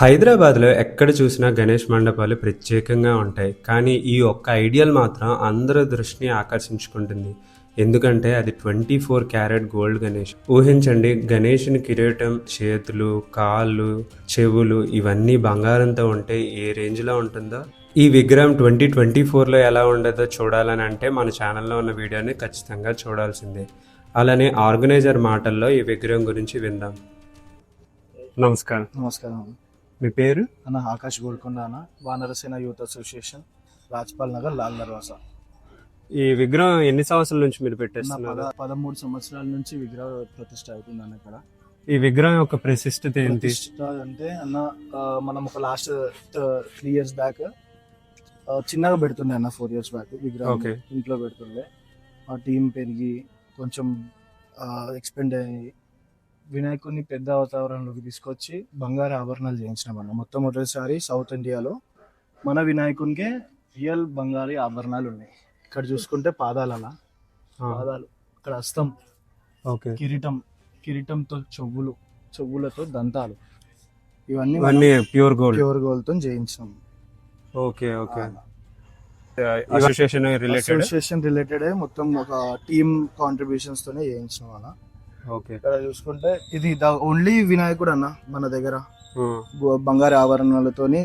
హైదరాబాద్లో ఎక్కడ చూసినా గణేష్ మండపాలు ప్రత్యేకంగా ఉంటాయి. కానీ ఈ ఒక్క ఐడియల్ మాత్రం అందరి దృష్టిని ఆకర్షించుకుంటుంది. ఎందుకంటే అది twenty four carat gold Ganesh. ఊహించండి గణేష్ని కిరీటం చేతులు కాళ్ళు చెవులు ఇవన్నీ బంగారంతో ఉంటే ఏ రేంజ్లో ఉంటుందో? ఈ విగ్రహం ట్వంటీ ట్వంటీ ఫోర్లో ఎలా ఉండదో చూడాలని అంటే మన ఛానల్లో ఉన్న వీడియోని ఖచ్చితంగా చూడాల్సిందే. అలానే ఆర్గనైజర్ మాటల్లో ఈ విగ్రహం గురించి విందాం. నమస్కారం. నమస్కారం. మీ పేరు? అన్న ఆకాష్ గోల్కొండ అన్న వానరసేన యూత్ అసోసియేషన్ రాజ్పాల్ నగర్ లాల్ దర్వాజా ఈ విగ్రహం ఎన్ని సంవత్సరాల నుంచి మీరు పెట్టేస్తున్నారు? పద పదమూడు సంవత్సరాల నుంచి విగ్రహ ప్రతిష్ట అవుతుంది అన్న ఇక్కడ. ఈ విగ్రహం యొక్క ప్రశిష్టత ఏంటి? అంటే అన్న మనం ఒక లాస్ట్ త్రీ ఇయర్స్ బ్యాక్ చిన్నగా పెడుతుండే అన్న ఫోర్ ఇయర్స్ బ్యాక్ విగ్రహం. ఇంట్లో పెడుతుండే. ఆ టీం పెరిగి కొంచెం ఎక్స్పెండ్ అయ్యి వినాయకుడిని పెద్ద వాతావరణంలోకి తీసుకొచ్చి బంగారు ఆభరణాలు చేయించినాం అన్న. మొత్తం మొదటిసారి సౌత్ ఇండియాలో మన వినాయకునికే రియల్ బంగారు ఆభరణాలు ఉన్నాయి. ఇక్కడ చూసుకుంటే పాదాలన్న ఆ, పాదాలు ఇక్కడ హస్తం ఓకే. కిరీటం కిరీటంతో చెవులు చెవులతో దంతాలు. ఇవన్నీ ఇవన్నీ ప్యూర్ గోల్డ్ ప్యూర్ గోల్డ్తో చేయించినాం. Okay okay. Association related association related మొత్తం ఒక టీమ్ కాంట్రిబ్యూషన్స్ తోనే చేయించినాం అన్న. ఓకే. ఇక్కడ చూసుకుంటే ఇది ద ఓన్లీ వినాయకుడు అన్న మన దగ్గర. బంగారు ఆభరణాలతోని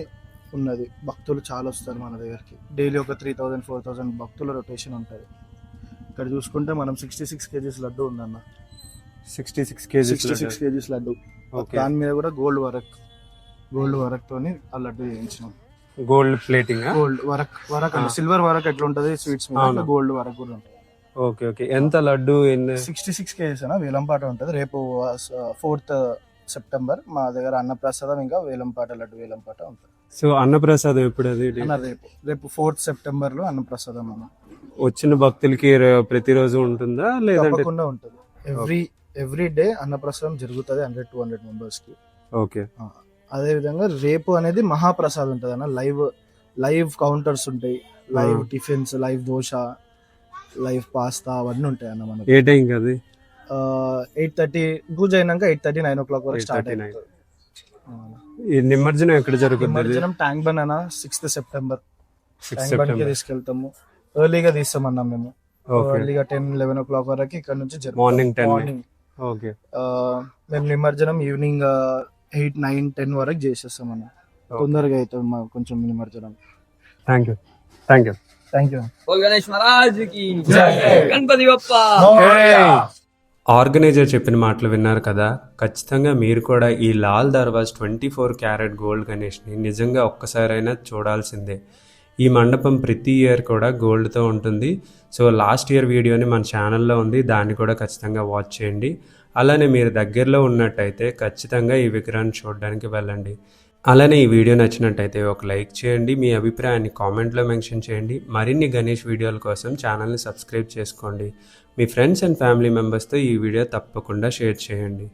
ఉన్నది. భక్తులు చాలా వస్తారు మన దగ్గరికి. డైలీ ఒక త్రీ థౌజండ్ ఫోర్ థౌజండ్ భక్తుల రొటేషన్ ఉంటుంది. ఇక్కడ చూసుకుంటే మనం సిక్స్టీ సిక్స్ కేజీస్ లడ్డు ఉందన్న. Sixty six kgs sixty six kgs laddu. దాని మీద కూడా గోల్డ్ వర్క్ గోల్డ్ వర్క్ తోని ఆ లడ్డు చేయించినాం. Gold plating? గోల్డ్ వరక్ వరక్. సిల్వర్ వరక్ ఎట్లా ఉంటది స్వీట్స్ గోల్డ్ వరక్ కూడా ఉంటుంది. Okay okay. ఎంత లడ్డు సిక్స్టీ సిక్స్ కేజీస్ అన్న వేలంపాట ఉంటుంది. రేపు ఫోర్త్ సెప్టెంబర్ మా దగ్గర అన్నప్రసాదం ఇంకా వేలంపాట లడ్డు వేలంపాట ఉంటుంది. సో అన్నప్రసాదం ఎప్పుడు అది రేపు రేపు ఫోర్త్ సెప్టెంబర్లో అన్నప్రసాదం అన్న. వచ్చిన భక్తులకి ప్రతిరోజు ఉంటుందా లేదంటే? తప్పకుండా ఉంటుంది. ఎవ్రీ ఎవ్రీ డే అన్నప్రసాదం జరుగుతుంది హండ్రెడ్ టూ హండ్రెడ్ మెంబర్స్కి ఓకే. అదే విధంగా రేపు అనేది మహాప్రసాద్ ఉంటుంది అన్న. లైవ్ లైవ్ కౌంటర్స్ ఉంటాయి. Live. Tiffins live dosa live pasta అవన్నీ ఉంటాయి అన్న మనకి. ఏ టైం అది? ఎయిట్ థర్టీ పూజ అయినాక eight thirty nine o'clock వరకు స్టార్ట్ 8:39. అయిపోతుంది ఈ నిమజ్జనం ఎక్కడ జరుగుతుంది నిమజ్జనం ట్యాంక్ బండ్ అన్న సిక్స్త్ సెప్టెంబర్. ట్యాంక్ బండ్కి తీసుకెళ్తాము. ఎర్లీగా తీస్తామన్నా మేము. ఎర్లీగా టెన్ లెవెన్ ఓ క్లాక్ వరకు ఇక్కడ నుంచి. Morning 10 morning okay. మేము నిమజ్జనం ఈవినింగ్ ఎయిట్ నైన్ టెన్ వరకు చేసేస్తాం అన్న తొందరగా అవుతుంది మాకు కొంచెం నిమజ్జనం. Thank you thank you organiser చెప్పిన మాటలు విన్నారు కదా. ఖచ్చితంగా మీరు కూడా ఈ Lal Darwaza twenty four carat gold గణేష్ని నిజంగా ఒక్కసారైనా చూడాల్సిందే. ఈ మండపం ప్రతి ఇయర్ కూడా గోల్డ్తో ఉంటుంది. సో లాస్ట్ ఇయర్ వీడియోని మన ఛానల్లో ఉంది. దాన్ని కూడా ఖచ్చితంగా వాచ్ చేయండి. అలానే మీరు దగ్గరలో ఉన్నట్టయితే ఖచ్చితంగా ఈ విగ్రహాన్ని చూడడానికి వెళ్ళండి. అలానే ఈ వీడియో నచ్చినట్టయితే ఒక లైక్ చేయండి మీ అభిప్రాయాన్ని కామెంట్లో మెన్షన్ చేయండి. మరిన్ని గణేష్ వీడియోల కోసం ఛానల్ని సబ్స్క్రైబ్ చేసుకోండి. మీ ఫ్రెండ్స్ అండ్ ఫ్యామిలీ మెంబర్స్తో ఈ వీడియో తప్పకుండా షేర్ చేయండి.